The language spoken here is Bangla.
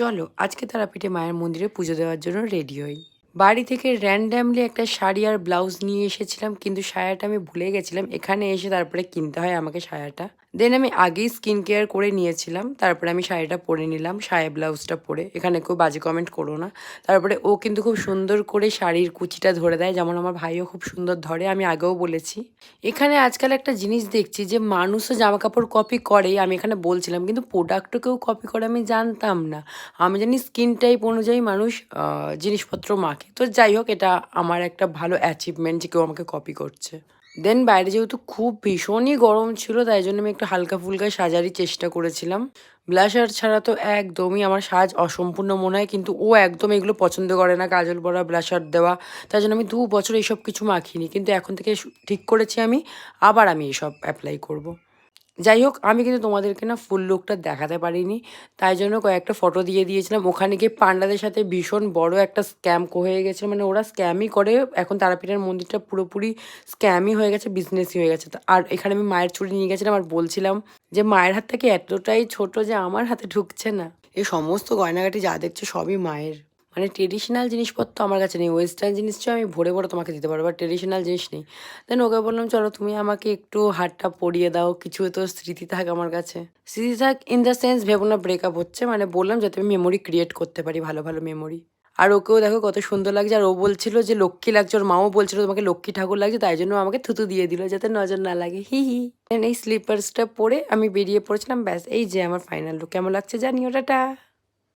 চলো আজকে তারাপীঠে মায়ের মন্দিরে পুজো দেওয়ার জন্য রেডি হই। বাড়ি থেকে র্যান্ডামলি একটা শাড়ি আর ব্লাউজ নিয়ে এসেছিলাম, কিন্তু সায়াটা আমি ভুলে গেছিলাম। এখানে এসে তারপরে কিনতে হয় আমাকে সায়াটা দেন আমি আগেই স্কিন কেয়ার করে নিয়েছিলাম, তারপরে আমি শাড়িটা পরে নিলাম সায়া ব্লাউজটা পরে। এখানে কেউ বাজে কমেন্ট করো না। তারপরে ও কিন্তু খুব সুন্দর করে শাড়ির কুচিটা ধরে দেয়, যেমন আমার ভাইও খুব সুন্দর ধরে, আমি আগেও বলেছি। এখানে আজকাল একটা জিনিস দেখছি যে, মানুষও জামা কাপড় কপি করে, আমি এখানে বলছিলাম, কিন্তু প্রোডাক্টও কেউ কপি করে আমি জানতাম না। আমি জানি স্কিন টাইপ অনুযায়ী মানুষ জিনিসপত্র মাখে। তো যাই হোক, এটা আমার একটা ভালো অ্যাচিভমেন্ট যে কেউ আমাকে কপি করছে। দেন বাইরে যেহেতু খুব ভীষণই গরম ছিল, তাই জন্য আমি একটু হালকা ফুলকা সাজারই চেষ্টা করেছিলাম। ব্লাশার ছাড়া তো একদমই আমার সাজ অসম্পূর্ণ মনে হয়, কিন্তু ও একদম এগুলো পছন্দ করে না, কাজল পরা ব্লাশার দেওয়া। তাই জন্য আমি দু বছর এইসব কিছু মাখিনি, কিন্তু এখন থেকে ঠিক করেছি আমি, আবার আমি এসব অ্যাপ্লাই করব। যাই হোক, আমি কিন্তু তোমাদেরকে না ফুল লুকটা দেখাতে পারিনি। তাই জন্য কয়েকটা ফটো দিয়ে দিয়েছিলাম। ওখানে গিয়ে পান্ডাদের সাথে ভীষণ বড় একটা স্ক্যাম হয়ে গেছে মানে ওরা স্ক্যামই করে। এখন তারাপীঠের মন্দিরটা পুরোপুরি স্ক্যামই হয়ে গেছে বিজনেসই হয়ে গেছে। আর এখানে আমি মায়ের চুড়ি নিয়ে গেছিলাম আর বলছিলাম যে, মায়ের হাত থেকে এতটাই ছোট যে আমার হাতে ঢুকছে না। এই সমস্ত গয়নাগাটি যা দেখছে সবই মায়ের। মানে ট্রেডিশনাল জিনিসপত্র আমার কাছে নেই। ওয়েস্টার্ন জিনিস চাও আমি ভরে ভরে তোমাকে দিতে পারব বাট ট্রেডিশনাল জিনিস নেই। দেন ওকে বললাম, চলো তুমি আমাকে একটু হাতটা পরিয়ে দাও, কিছু তো স্মৃতি থাক আমার কাছে। স্মৃতি থাক ইন দ্য সেন্স ভেবো না ব্রেকআপ হচ্ছে মানে বললাম যাতে আমি মেমোরি ক্রিয়েট করতে পারি, ভালো ভালো মেমোরি আর ওকেও দেখো কত সুন্দর লাগছে, আর ও বলছিল যে লক্ষ্মী লাগছে, ওর মাও বলছিল তোমাকে লক্ষ্মী ঠাকুর লাগছে, তাই জন্য আমাকে থুতু দিয়ে দিল যাতে নজর না লাগে, হি হি। এই স্লিপার্সটা পরে আমি বেরিয়ে পড়েছিলাম, ব্যাস, এই যে আমার ফাইনাল লুক কেমন লাগছে জানি ওটা